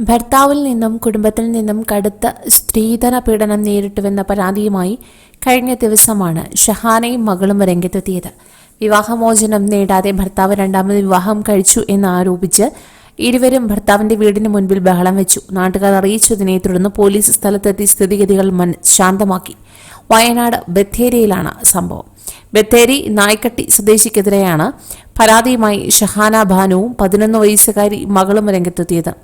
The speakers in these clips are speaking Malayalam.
ഭർത്താവിൽ നിന്നും കുടുംബത്തിൽ നിന്നും കടുത്ത സ്ത്രീധന പീഡനം നേരിട്ടുവെന്ന പരാതിയുമായി കഴിഞ്ഞ ദിവസമാണ് ഷഹാനയും മകളും രംഗത്തെത്തിയത്. വിവാഹമോചനം നേടാതെ ഭർത്താവ് രണ്ടാമത് വിവാഹം കഴിച്ചു എന്ന് ആരോപിച്ച് ഇരുവരും ഭർത്താവിന്റെ വീടിന് മുൻപിൽ ബഹളം വെച്ചു. നാട്ടുകാർ അറിയിച്ചതിനെ തുടർന്ന് പോലീസ് സ്ഥലത്തെത്തി സ്ഥിതിഗതികൾ ശാന്തമാക്കി. വയനാട് ബത്തേരിയിലാണ് സംഭവം. ബത്തേരി നായ്ക്കട്ടി സ്വദേശിക്കെതിരെയാണ് പരാതിയുമായി ഷഹാന ഭാനുവും പതിനൊന്ന് വയസ്സുകാരി മകളും രംഗത്തെത്തിയത്.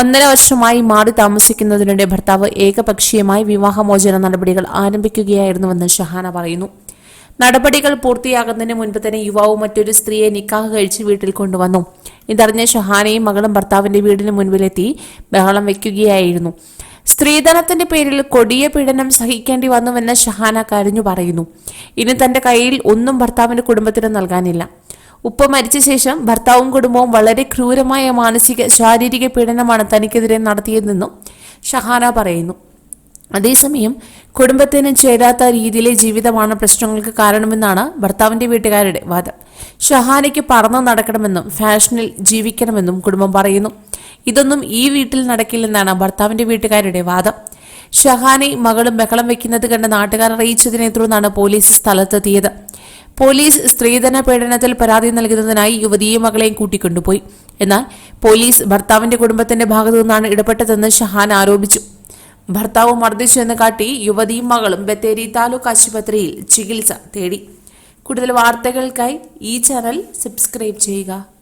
ഒന്നര വർഷമായി മാറി താമസിക്കുന്നതിനിടെ ഭർത്താവ് ഏകപക്ഷീയമായി വിവാഹമോചന നടപടികൾ ആരംഭിക്കുകയായിരുന്നുവെന്ന് ഷഹാന പറയുന്നു. നടപടികൾ പൂർത്തിയാകുന്നതിന് മുൻപ് തന്നെ യുവാവ് മറ്റൊരു സ്ത്രീയെ നിക്കാഹ് കഴിച്ച് വീട്ടിൽ കൊണ്ടുവന്നു. ഇതറിഞ്ഞ ഷഹാനയും മകളും ഭർത്താവിന്റെ വീടിന് മുൻപിലെത്തി ബഹളം വയ്ക്കുകയായിരുന്നു സ്ത്രീധനത്തിന്റെ പേരിൽ കൊടിയ പീഡനം സഹിക്കേണ്ടി വന്നുവെന്ന് ഷഹാന കരഞ്ഞു പറയുന്നു. ഇനി തന്റെ കയ്യിൽ ഒന്നും ഭർത്താവിന്റെ കുടുംബത്തിന് നൽകാനില്ല. ഉപ്പ മരിച്ച ശേഷം ഭർത്താവും കുടുംബവും വളരെ ക്രൂരമായ മാനസിക ശാരീരിക പീഡനമാണ് തനിക്കെതിരെ നടത്തിയതെന്നും ഷഹാന പറയുന്നു. അതേസമയം കുടുംബത്തിന് ചേരാത്ത രീതിയിലെ ജീവിതമാണ് പ്രശ്നങ്ങൾക്ക് കാരണമെന്നാണ് ഭർത്താവിന്റെ വീട്ടുകാരുടെ വാദം. ഷഹാനയ്ക്ക് പറന്നു നടക്കണമെന്നും ഫാഷനിൽ ജീവിക്കണമെന്നും കുടുംബം പറയുന്നു. ഇതൊന്നും ഈ വീട്ടിൽ നടക്കില്ലെന്നാണ് ഭർത്താവിന്റെ വീട്ടുകാരുടെ വാദം. ഷഹാനെ മകളും ബഹളം വെക്കുന്നത് കണ്ട് നാട്ടുകാർ അറിയിച്ചതിനെ തുടർന്നാണ് പോലീസ് സ്ഥലത്തെത്തിയത്. പോലീസ് സ്ത്രീധന പീഡനത്തിൽ പരാതി നൽകുന്നതിനായി യുവതിയും മകളെയും കൂട്ടിക്കൊണ്ടുപോയി. എന്നാൽ പോലീസ് ഭർത്താവിന്റെ കുടുംബത്തിന്റെ ഭാഗത്തു നിന്നാണ് ഇടപെട്ടതെന്ന് ഷഹാൻ ആരോപിച്ചു. ഭർത്താവ് മർദ്ദിച്ചു എന്ന് കാട്ടി യുവതിയും മകളും ബത്തേരി താലൂക്ക് ആശുപത്രിയിൽ ചികിത്സ തേടി. കൂടുതൽ വാർത്തകൾക്കായി ഈ ചാനൽ സബ്സ്ക്രൈബ് ചെയ്യുക.